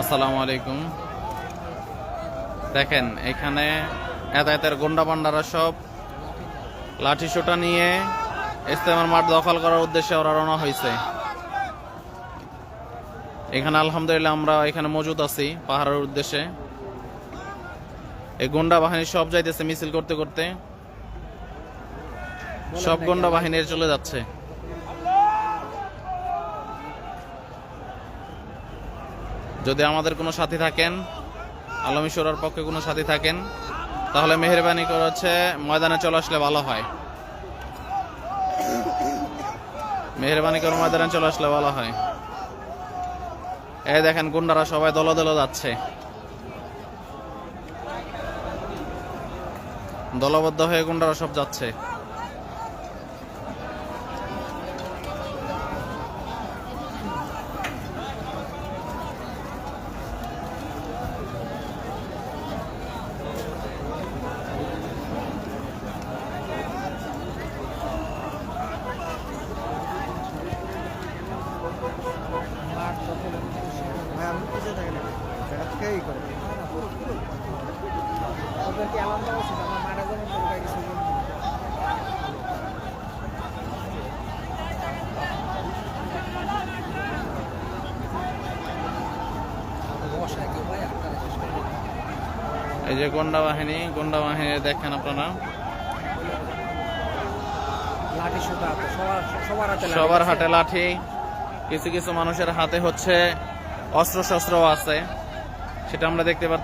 আসসালামু আলাইকুম। দেখেন, এখানে এতায়াতের গুন্ডা পান্ডারা সব লাঠি সোটা নিয়ে ইস্তেমার মাঠ দখল করার উদ্দেশ্যে ওরা রওনা হয়েছে। এখানে আলহামদুলিল্লাহ আমরা এখানে মজুদ আছি পাহাড়ের উদ্দেশ্যে। এই গুন্ডা বাহিনী সব যাইতেছে মিছিল করতে করতে। সব গুন্ডা বাহিনীর চলে যাচ্ছে। যদি আমাদের কোনো সাথী থাকেন আলমিশোরার পক্ষে কোনো সাথী থাকেন, তাহলে মেহরবানি করে হচ্ছে ময়দানে চলে আসলে ভালো হয়। মেহরবানি করে ময়দানে চলে আসলে ভালো হয়। এই দেখেন গুন্ডারা সবাই দল দল যাচ্ছে। দলবদ্ধ হয়ে গুন্ডারা সব যাচ্ছে। করে। উচিত আমার মারা এই যে গন্ডা বাহিনী গন্ডা বাহিনী দেখেন আপনারা। লাঠি সুতা সবার হাতে লাঠি কিছু কিছু মানুষের হাতে হচ্ছে অস্ত্র শস্ত্র আছে। সেটা আমরা দেখতে পাচ্ছি